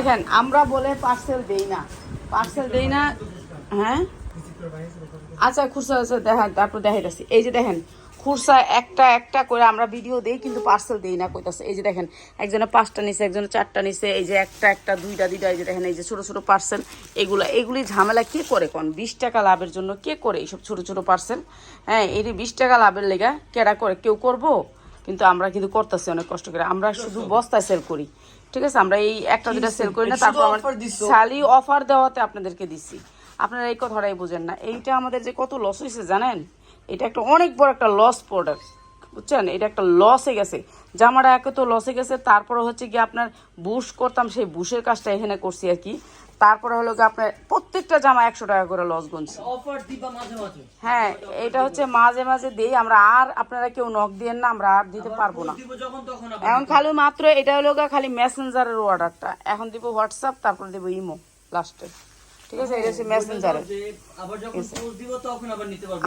দেখেন, আমরা বলে পার্সেল দেই না। পার্সেল দেই না হ্যাঁ? আচ্ছা খুরসা আছে দেখেন, তারপর দেখাইতেছি। এই যে দেখেন, খুরসা একটা একটা করে আমরা ভিডিও দেই, কিন্তু পার্সেল দেই না, কইতাছে। এই যে দেখেন, একজনে পাঁচটা নিছে, একজনে চারটা নিছে, এই যে একটা একটা, দুইটা দুইটা, এই যে দেখেন, এই যে ছোট ছোট পার্সেল এগুলো, এগুলি ঝামেলা কে করে কোন? বিশ টাকা লাভের জন্য কে করে এইসব ছোট ছোট পার্সেল হ্যাঁ এই যে বিশ টাকা লাভের লেগা কেডা করে? কেউ করব? কিন্তু আমরা কিন্তু করতেছি, অনেক কষ্ট করে। আমরা শুধু বস্তায় সেল করি। ঠিক আছে আমরা এই একটা দুটা সেল করি না তারপর আমার সালি অফার দেওয়াতে আপনাদেরকে দিচ্ছি আপনারা এই কথাটাই বুঝেন না। এইটা আমাদের যে কত লস হয়েছে জানেন? এটা একটা অনেক বড় একটা লস প্রোডাক্ট বুঝছেন? এটা একটা লসে গেছে। জামাটা একে তো লসে গেছে তারপরে হচ্ছে কি আপনার বুশ করতাম সেই বুশের কাজটা এখানে করছি আর কি। তারপরে হলো কি আপনার প্রত্যেকটা জামা একশো টাকা করে লস গুনছি। হ্যাঁ এটা হচ্ছে মাঝে মাঝে দিই আমরা আর আপনারা কেউ নখ দিয়ে না আমরা আর দিতে পারব না। এখন খালি মাত্র এটা হলো গা খালি মেসেঞ্জারের অর্ডারটা এখন দিব হোয়াটসঅ্যাপ তারপর দিব ইমো লাস্টে ঠিক আছে এটা হচ্ছে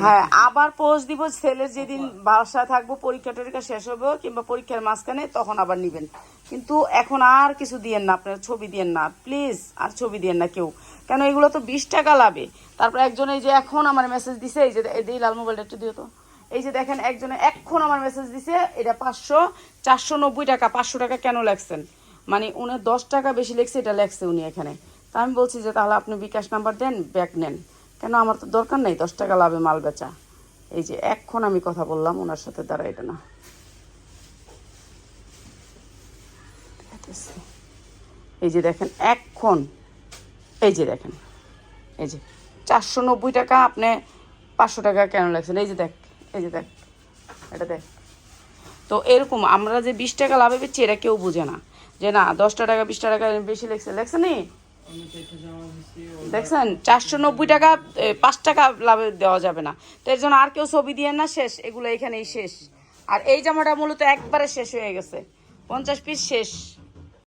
হ্যাঁ আবার পোস্ট দিব ছেলের যেদিন বাসায় থাকব পরীক্ষা টরীক্ষা শেষ হবে কিংবা পরীক্ষার মাঝখানে তখন আবার নিবেন। কিন্তু এখন আর কিছু দিয়েন না আপনার ছবি দিয়েন না। প্লিজ আর ছবি দিয়েন না কেউ। কেন এগুলো তো বিশ টাকা লাভে। তারপর একজন এই যে এখন আমার মেসেজ দিছে এই যে এই লাল মোবাইলটা একটু দিও তো। এই যে দেখেন একজনে এখন আমার মেসেজ দিছে এটা পাঁচশো চারশো নব্বই টাকা পাঁচশো টাকা কেন লেখছেন? মানে উনি দশ টাকা বেশি লেখছে এটা লেখছে উনি এখানে। তা আমি বলছি যে তাহলে আপনি বিকাশ নাম্বার দেন, ব্যাগ নেন। কেন আমার তো দরকার নেই, দশ টাকা লাভে মাল বেচা। এই যে এখন আমি কথা বললাম, ওনার সাথে দাঁড়া এটা না। এই যে দেখেন, এখন, এই যে দেখেন, এই যে চারশো নব্বই টাকা আপনি পাঁচশো টাকা কেন লাগছেন এই যে দেখ, এই যে দেখ, এটা দেখ। তো এরকম আমরা যে বিশ টাকা লাভে পেয়েছি এটা কেউ বুঝে না। যে না, দশটা টাকা, বিশটা টাকা বেশি লেগছে লেগছে নি? দেখছেন, চারশো নব্বই টাকা পাঁচ টাকা লাভে দেওয়া যাবে না। তো এর জন্য আর কেউ ছবি দিয়ে না, শেষ। এগুলো এখানেই শেষ। আর এই জামাটা মূলত একবারে শেষ হয়ে গেছে। পঞ্চাশ পিস শেষ।